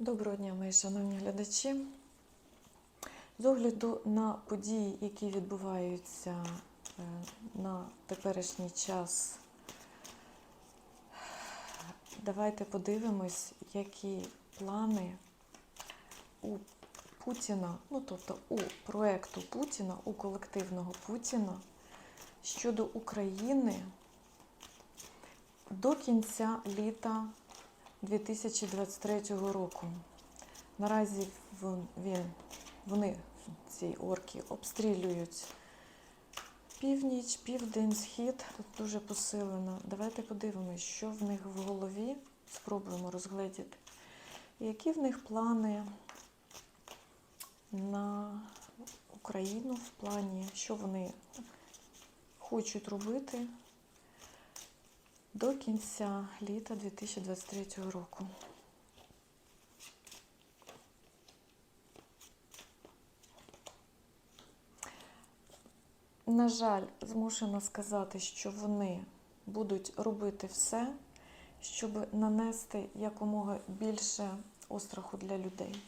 Доброго дня, мої шановні глядачі. З огляду на події, які відбуваються е, на теперішній час, давайте подивимось, які плани у Путіна, ну тобто у проекту Путіна, у колективного Путіна щодо України до кінця літа 2023 року. Наразі він, вони, ці орки, обстрілюють північ, південь, схід. Тут дуже посилено. Давайте подивимось, що в них в голові. Спробуємо розгледіти. Які в них плани на Україну в плані, що вони хочуть робити до кінця літа 2023 року. На жаль, змушена сказати, що вони будуть робити все, щоб нанести якомога більше остраху для людей.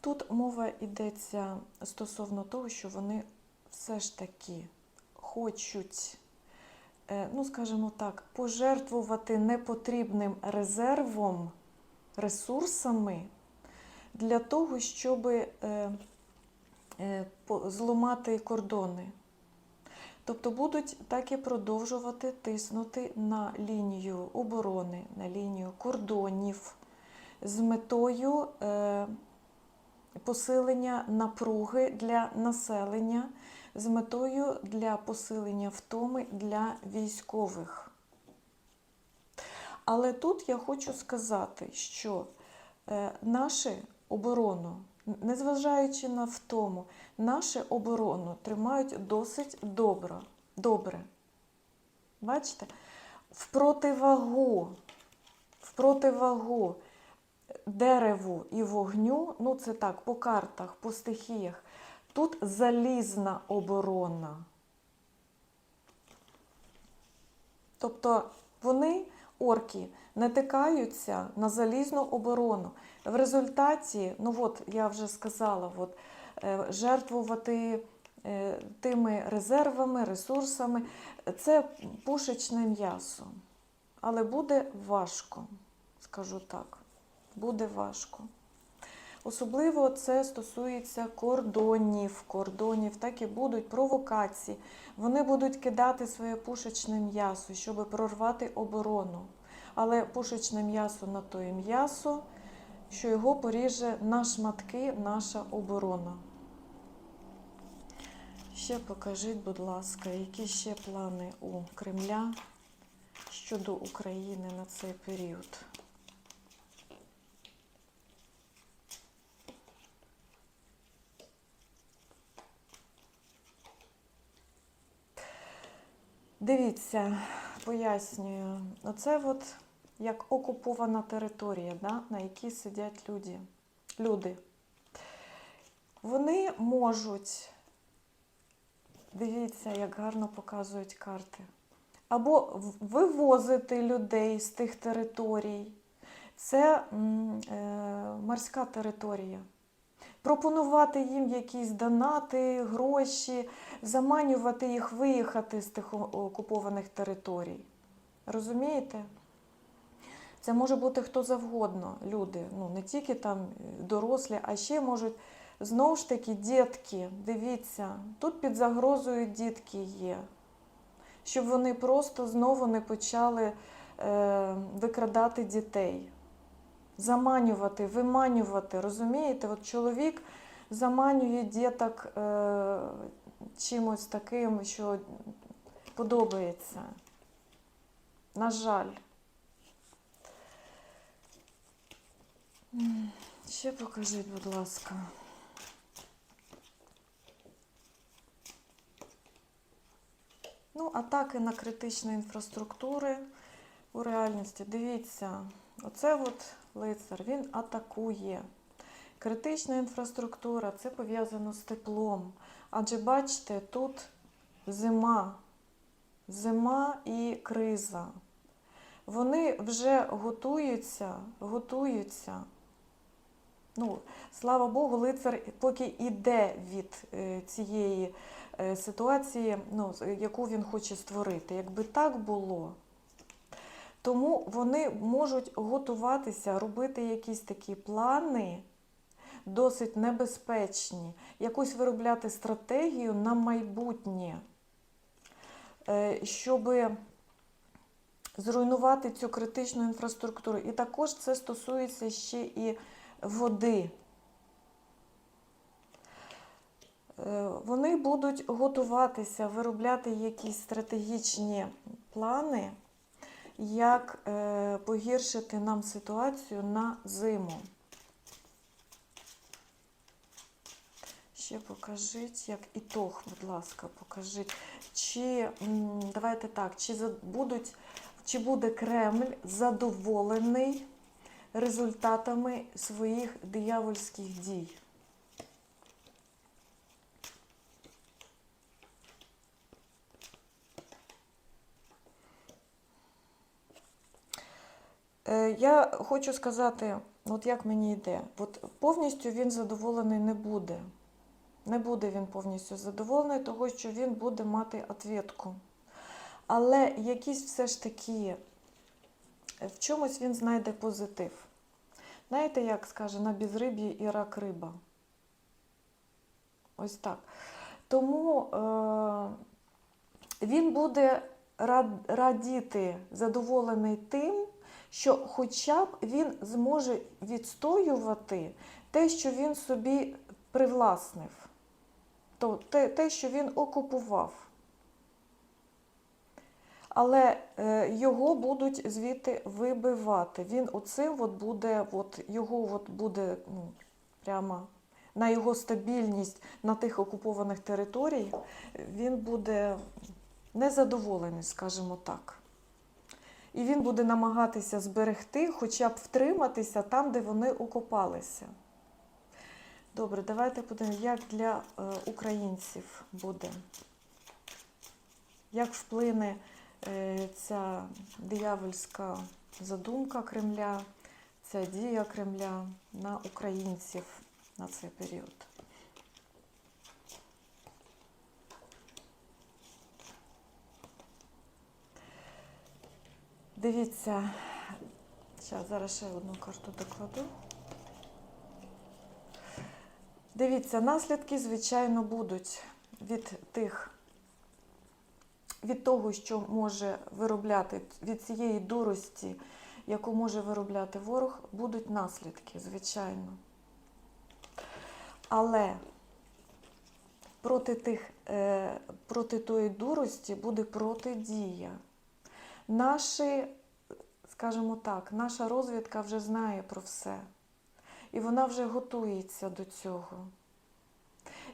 Тут мова йдеться стосовно того, що вони все ж таки хочуть ну, скажімо так, пожертвувати непотрібним резервом, ресурсами для того, щоб е, е, зламати кордони. Тобто будуть так і продовжувати тиснути на лінію оборони, на лінію кордонів з метою е, посилення напруги для населення з метою для посилення втоми для військових. Але тут я хочу сказати, що е, нашу оборону, незважаючи на втому, нашу оборону тримають досить добре. добре. Бачите? В противагу, в противагу дереву і вогню, ну це так, по картах, по стихіях, Тут залізна оборона. Тобто вони, орки, натикаються на залізну оборону. В результаті, ну от я вже сказала, от, е, жертвувати е, тими резервами, ресурсами це пушечне м'ясо. Але буде важко, скажу так, буде важко. Особливо це стосується кордонів, кордонів, так і будуть провокації. Вони будуть кидати своє пушечне м'ясо, щоб прорвати оборону. Але пушечне м'ясо на то і м'ясо, що його поріже на шматки наша оборона. Ще покажіть, будь ласка, які ще плани у Кремля щодо України на цей період. Дивіться, пояснюю. Оце от як окупована територія, да, на якій сидять люди. люди. Вони можуть, дивіться, як гарно показують карти, або вивозити людей з тих територій. Це е, морська територія. Пропонувати їм якісь донати, гроші, заманювати їх виїхати з тих окупованих територій. Розумієте? Це може бути хто завгодно, люди, ну не тільки там е, дорослі, а ще можуть знову ж таки дітки. Дивіться, тут під загрозою дітки є, щоб вони просто знову не почали е, викрадати дітей заманювати, виманювати. Розумієте? От чоловік заманює діток е, чимось таким, що подобається. На жаль. Ще покажіть, будь ласка. Ну, атаки на критичні інфраструктури у реальності. Дивіться, оце от лицар, він атакує. Критична інфраструктура це пов'язано з теплом. Адже бачите, тут зима, зима і криза. вони вже готуються, готуються. Ну, слава Богу, лицар поки йде від е, цієї е, ситуації, ну, яку він хоче створити. Якби так було, тому вони можуть готуватися, робити якісь такі плани, досить небезпечні, якусь виробляти стратегію на майбутнє, е, щоб зруйнувати цю критичну інфраструктуру. І також це стосується ще і води. Е, Вони будуть готуватися, виробляти якісь стратегічні плани, як е, погіршити нам ситуацію на зиму. Ще покажіть, як ітог, будь ласка, покажіть. Чи давайте так, чи будуть, чи буде Кремль задоволений результатами своїх диявольських дій? Я хочу сказати, от як мені йде, от повністю він задоволений не буде. Не буде він повністю задоволений, того що він буде мати ответку. Але якийсь все ж таки, е, в чомусь він знайде позитив. Знаєте, як скаже, на безриб'ї і рак риба. Ось так. Тому е, він буде рад- радіти, задоволений тим, що хоча б він зможе відстоювати те, що він собі привласнив, то те, те що він окупував. Але е, його будуть звідти вибивати. Він оцим от буде, от його от буде ну, прямо на його стабільність на тих окупованих територіях, він буде незадоволений, скажімо так. І він буде намагатися зберегти, хоча б втриматися там, де вони окопалися. Добре, давайте подивимося, як для е, українців буде. Як вплине е, ця диявольська задумка Кремля, ця дія Кремля на українців на цей період? Дивіться, зараз, зараз ще одну карту докладу. Дивіться, наслідки, звичайно, будуть від тих, від того, що може виробляти, від цієї дурості, яку може виробляти ворог, будуть наслідки, звичайно. Але проти, тих, е, проти тої дурості буде протидія. Наші, скажімо так, наша розвідка вже знає про все. І вона вже готується до цього.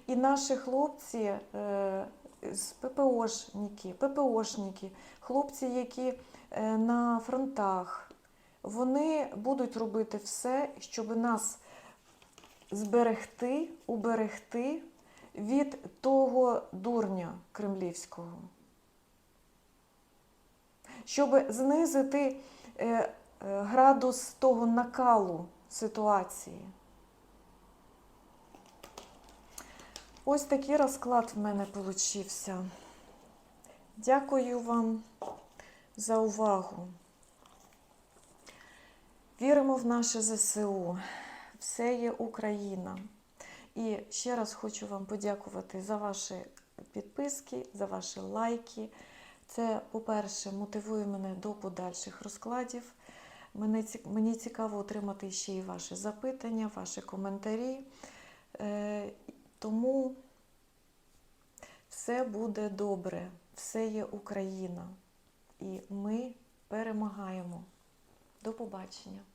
І наші хлопці, е, з ППОшники, ППОшники, хлопці, які е, на фронтах, вони будуть робити все, щоб нас зберегти, уберегти від того дурня кремлівського щоб знизити е, е, градус того накалу ситуації. Ось такий розклад в мене получився. Дякую вам за увагу. Віримо в наше ЗСУ. Все є Україна. І ще раз хочу вам подякувати за ваші підписки, за ваші лайки. Це, по-перше, мотивує мене до подальших розкладів. Мені цікаво отримати ще і ваші запитання, ваші коментарі. Е, тому все буде добре, все є Україна. І ми перемагаємо. До побачення!